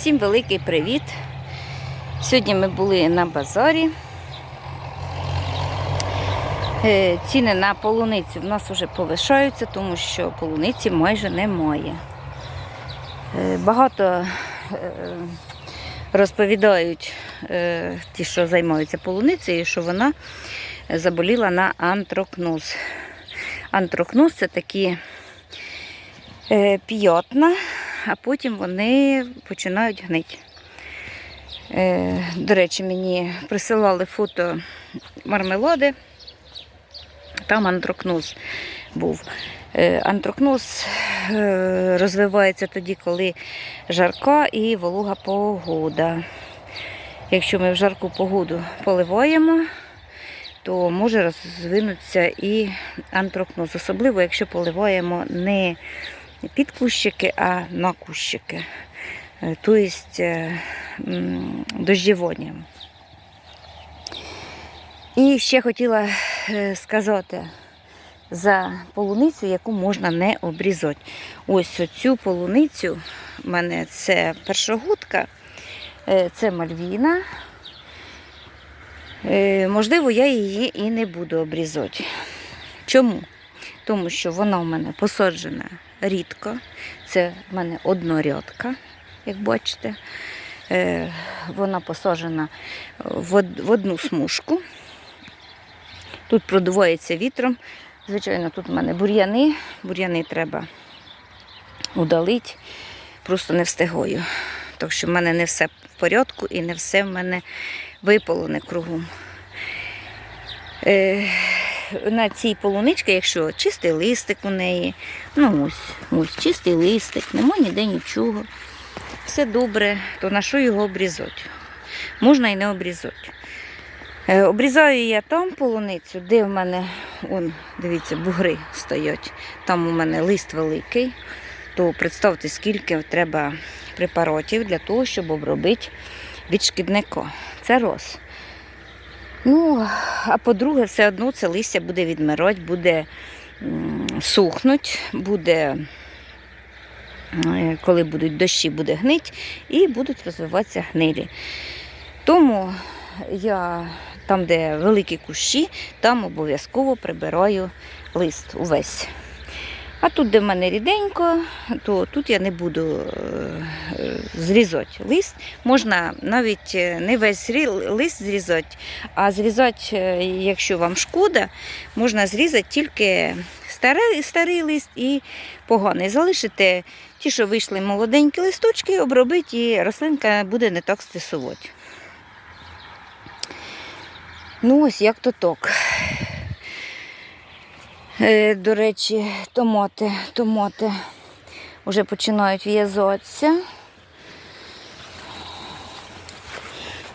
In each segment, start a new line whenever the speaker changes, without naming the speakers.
Всім великий привіт! Сьогодні ми були на базарі. Е, Ціни на полуницю в нас вже повишаються, тому що полуниці майже немає. Е, Багато е, розповідають ті, що займаються полуницею, що вона заболіла на антрокноз. Антрокноз це такі п'ятна, а потім вони починають гнити. Е, До речі, мені присилали фото мармелади. Там антрокноз був. Е, Антрокноз е, розвивається тоді, коли жарка і волога погода. Якщо ми в жарку погоду поливаємо, то може розвинутися і антрокноз, особливо якщо поливаємо не під кущики, а на кущики, Е, тобто м. І ще хотіла е, сказати за полуницю, яку можна не обрізати. Ось оцю полуницю в мене це першогудка, е, це мальвіна. Е, Можливо, я її і не буду обрізати. Чому? Тому що вона в мене посаджена рідко. Це в мене однорядка, як бачите. Е, Вона посаджена в одну смужку. Тут продувається вітром. Звичайно, тут в мене бур'яни. Бур'яни треба удалити. Просто не встигаю. Так що в мене не все в порядку і не все в мене виполоне кругом. На цій полуничці, якщо чистий листик у неї, ну ось, ось чистий листик, нема ніде нічого. Все добре, то на що його обрізати? Можна і не обрізати. Е, Обрізаю я там полуницю, де в мене, он, дивіться, бугри стоять. Там у мене лист великий. То представте, скільки треба препаратів для того, щоб обробити від шкідника. Це роз. Ну, а по-друге, все одно це листя буде відмирати, буде сухнуть, буде, е, коли будуть дощі, буде гнить і будуть розвиватися гнилі. Тому я там, де великі кущі, там обов'язково прибираю лист увесь. А тут, де в мене ріденько, то тут я не буду е, е, зрізати лист. Можна навіть е, не весь лист зрізати, а зрізати, якщо вам шкода, можна зрізати тільки старий, старий лист і поганий. Залишите ті, що вийшли молоденькі листочки, обробити, і рослинка буде не так стресувати. Ну, ось як то так. Е, До речі, томати, томати вже починають в'язатися.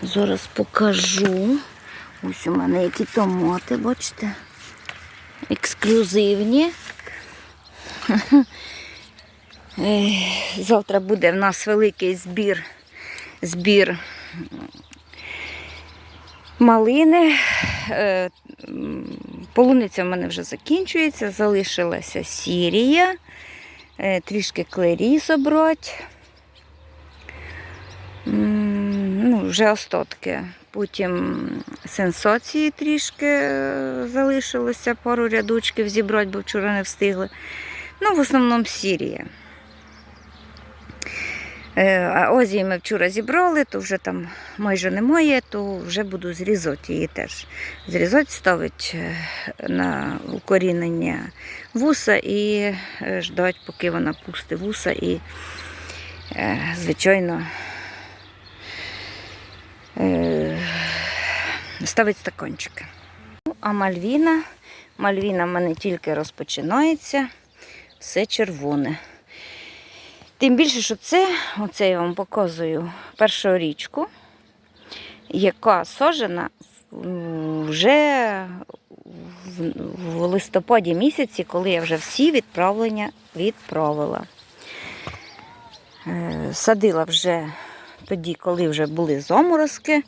Зараз покажу. Ось у мене які томати, бачите? Ексклюзивні. Е, Завтра буде в нас великий збір, збір малини. Полуниця в мене вже закінчується, залишилася сірія, е, трішки клері забрати. Ну, вже остатки. Потім сенсації трішки е, залишилося, пару рядочків зібрати, бо вчора не встигли. Ну, в основному сірія. Е, А озії ми вчора зібрали, то вже там майже немає, то вже буду зрізати її теж. Зрізати, ставити е, на укорінення вуса і е, ждати, поки вона пусти вуса і, звичайно, ставить стаканчики. Ну, А мальвіна, мальвіна в мене тільки розпочинається, все червоне. Тим більше, що це, оце я вам показую першу річку, яка сажена вже в, в листопаді місяці, коли я вже всі відправлення відправила. Е, Садила вже тоді, коли вже були заморозки,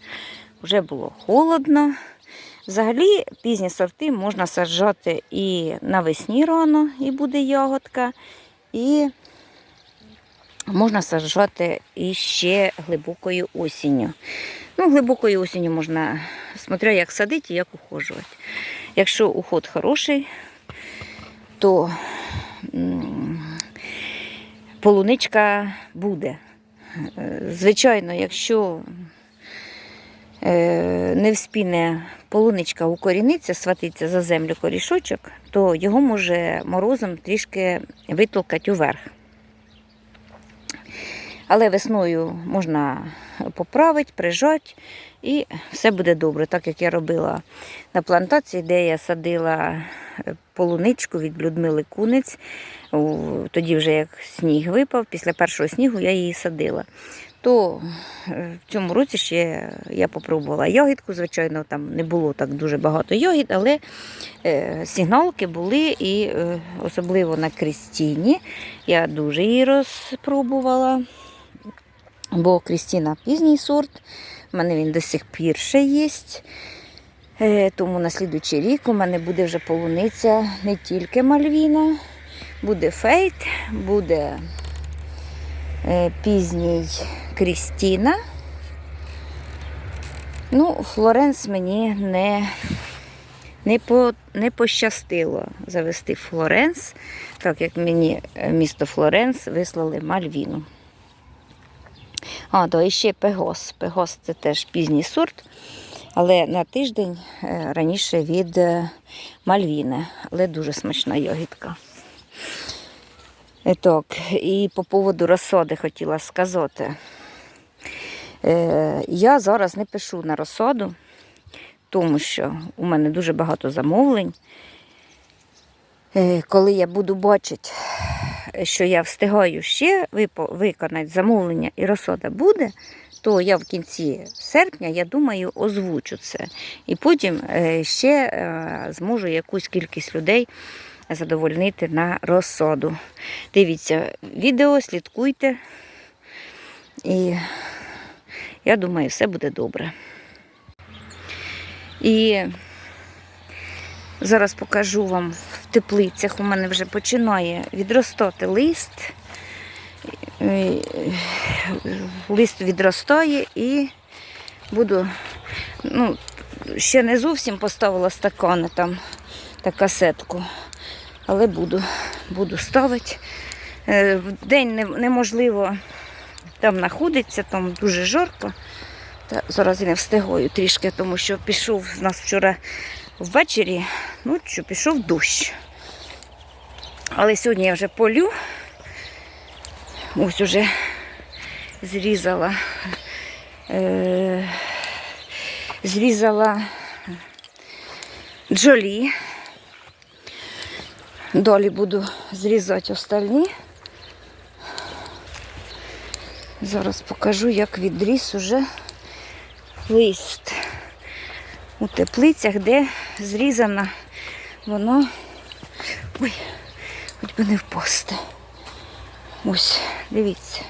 вже було холодно. Взагалі пізні сорти можна саджати і навесні рано, і буде ягодка, і можна саджати іще глибокою осінню. Ну, глибокою осінню можна, смотря як садити і як ухожувати. Якщо уход хороший, то полуничка буде. Звичайно, якщо е, не вспіне полуничка укоріниться, схватиться за землю корішочок, то його може морозом трішки витолкати уверх. Але весною можна поправити, прижати, і все буде добре, так як я робила на плантації, де я садила е, полуничку від Людмили Кунець. Тоді вже як сніг випав, після першого снігу я її садила. То е, в цьому році ще я попробувала ягідку. Звичайно, там не було так дуже багато ягід, але е, сигналки були, і особливо на Крістіні. Я дуже її розпробувала. Бо Крістіна пізній сорт, в мене він до сих пір ще є. Е, Тому на слідуючий рік у мене буде вже полуниця не тільки Мальвіна, буде фейт, буде е, пізній Крістіна. Ну, Флоренс мені не, не, по, не пощастило завести Флоренс, так як мені е, місто Флоренс вислали Мальвіну. А, то і ще Пегос. Пегос це теж пізній сорт, але на тиждень е, раніше від е, Мальвіни, але дуже смачна ягідка. Е, Так, і по поводу розсади хотіла сказати. Я зараз не пишу на розсаду, тому що у мене дуже багато замовлень. Коли я буду бачити, що я встигаю ще виконати замовлення і розсода буде, то я в кінці серпня, я думаю, озвучу це. І потім е, ще е, зможу якусь кількість людей задовольнити на розсоду. Дивіться відео, слідкуйте. І я думаю, все буде добре. І Зараз покажу вам теплицях. У мене вже починає відростати лист. Е, Лист відростає і буду, ну, ще не зовсім поставила стакани там та касетку, але буду, буду ставити. Е, В день неможливо там знаходиться, там дуже жарко. Та зараз я не встигаю трішки, тому що пішов у нас вчора ввечері, ну що пішов дощ. Але сьогодні я вже полю. Ось уже зрізала. Е, зрізала джолі. Далі буду зрізати остальні. Зараз покажу, як відріс уже лист у теплицях, де зрізано воно. Ой, хоч би не впасти. Ось, дивіться,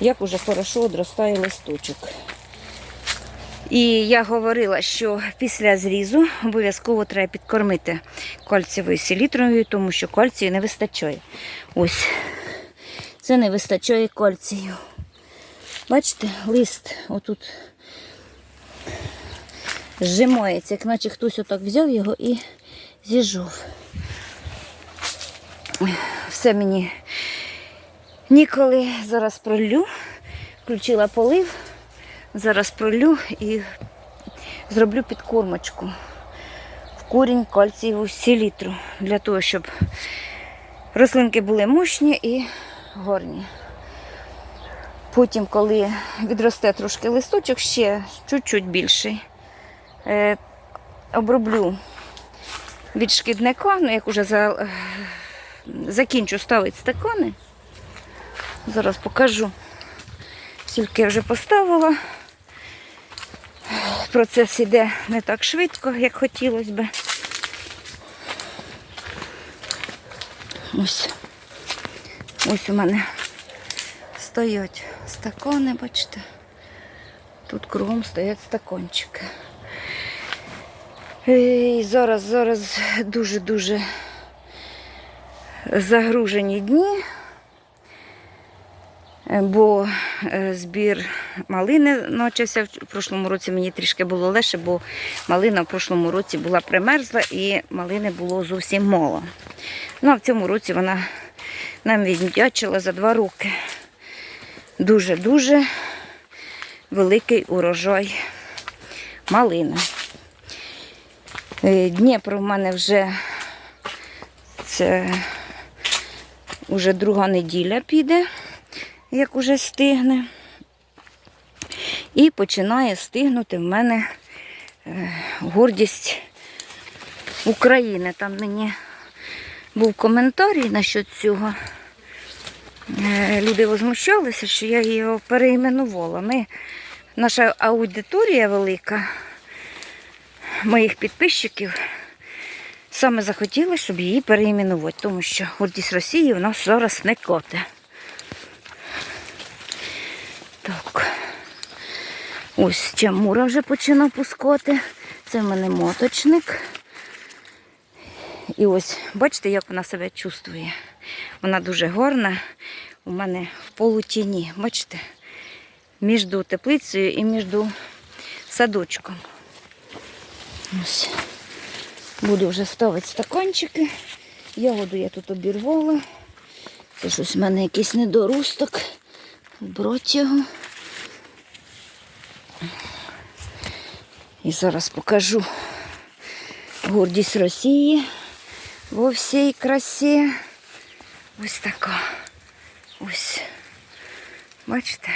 як уже хорошо одростає листочок. І я говорила, що після зрізу обов'язково треба підкормити кальцієвою селітрою, тому що кальцію не вистачає. Ось, це не вистачає кальцію. Бачите, лист отут зжимається, як наче хтось отак взяв його і зіжов. Все мені ніколи зараз пролю. Включила полив, зараз пролю і зроблю підкормочку в корінь кальцієву селітру для того, щоб рослинки були мощні і гарні. Потім, коли відросте трошки листочок, ще чуть-чуть більший, е, оброблю від шкідника, ну як уже за, закінчу ставити стакани. Зараз покажу. Скільки я вже поставила. Процес іде не так швидко, як хотілося би. Ось. Ось у мене стоять стакани, бачите. Тут кругом стоять стакончики. І зараз, зараз дуже-дуже загружені дні. Е, Бо е, збір малини почався в прошлому році. Мені трішки було легше, бо малина в прошлому році була примерзла і малини було зовсім мало. Ну а в цьому році вона нам віддячила за два роки. Дуже-дуже великий урожай малини. Е, Дніпро в мене вже це вже друга неділя піде, як уже стигне. І починає стигнути в мене е, гордість України. Там мені був коментарій насчет цього. Е, Люди возмущалися, що я його переіменувала. Ми, наша аудиторія велика, моїх підписчиків, саме захотіли, щоб її переіменувати, тому що гордість Росії в нас зараз не коте. Так. Ось чамура вже починав пускати. Це в мене моточник. І ось, бачите, як вона себе чувствує. Вона дуже гарна. У мене в полутіні. Бачите? Між теплицею і між садочком. Ось. Буду вже ставити стаканчики. Ягоду я тут обірвала. Це щось в мене якийсь недоросток. Брать його. І зараз покажу гордість Росії во всій красі. Ось така. Ось. Бачите?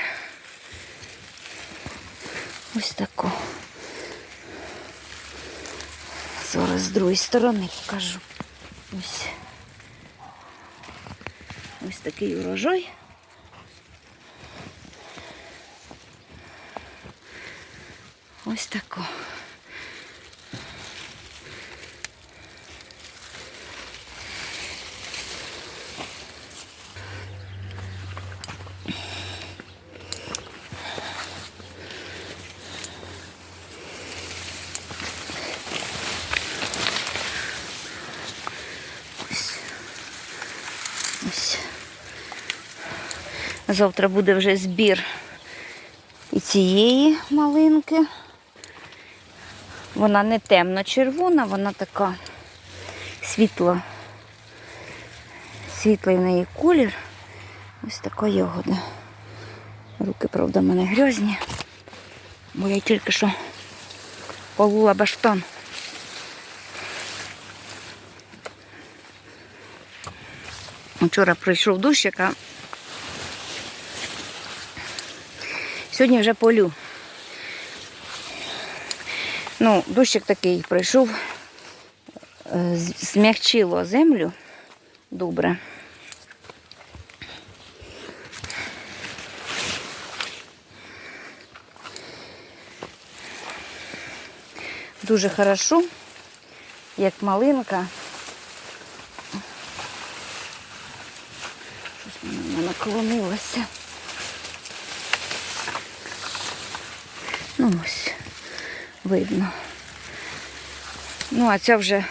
Ось таку. Зараз з другої сторони покажу. Ось. Ось такий урожай. Ось тако. Завтра буде вже збір і цієї малинки. Вона не темно-червона, вона така світла. Світлий в неї колір. Ось така ягода. Руки, правда, в мене грязні, бо я тільки що полула баштан. Вчора пройшов дощик, а сьогодні вже полю. Ну, дощик такий пройшов, е, змягчило землю добре. Дуже хорошо, як малинка. Щось вона в мене наклонилося. Ну ось, видно. Ну, а ця вже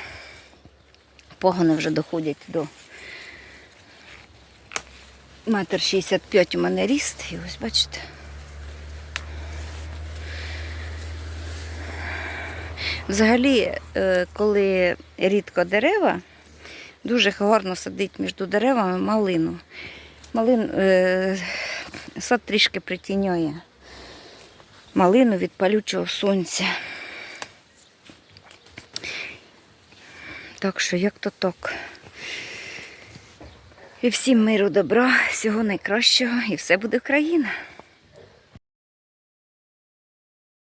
погони вже доходять до метр шістдесят п'ять у мене ріст. І ось бачите. Взагалі, е, коли рідко дерева, дуже гарно садить між деревами малину. Малин, е, сад трішки притінює малину від палючого сонця. Так що, як то так. І всім миру, добра, всього найкращого, і все буде Україна.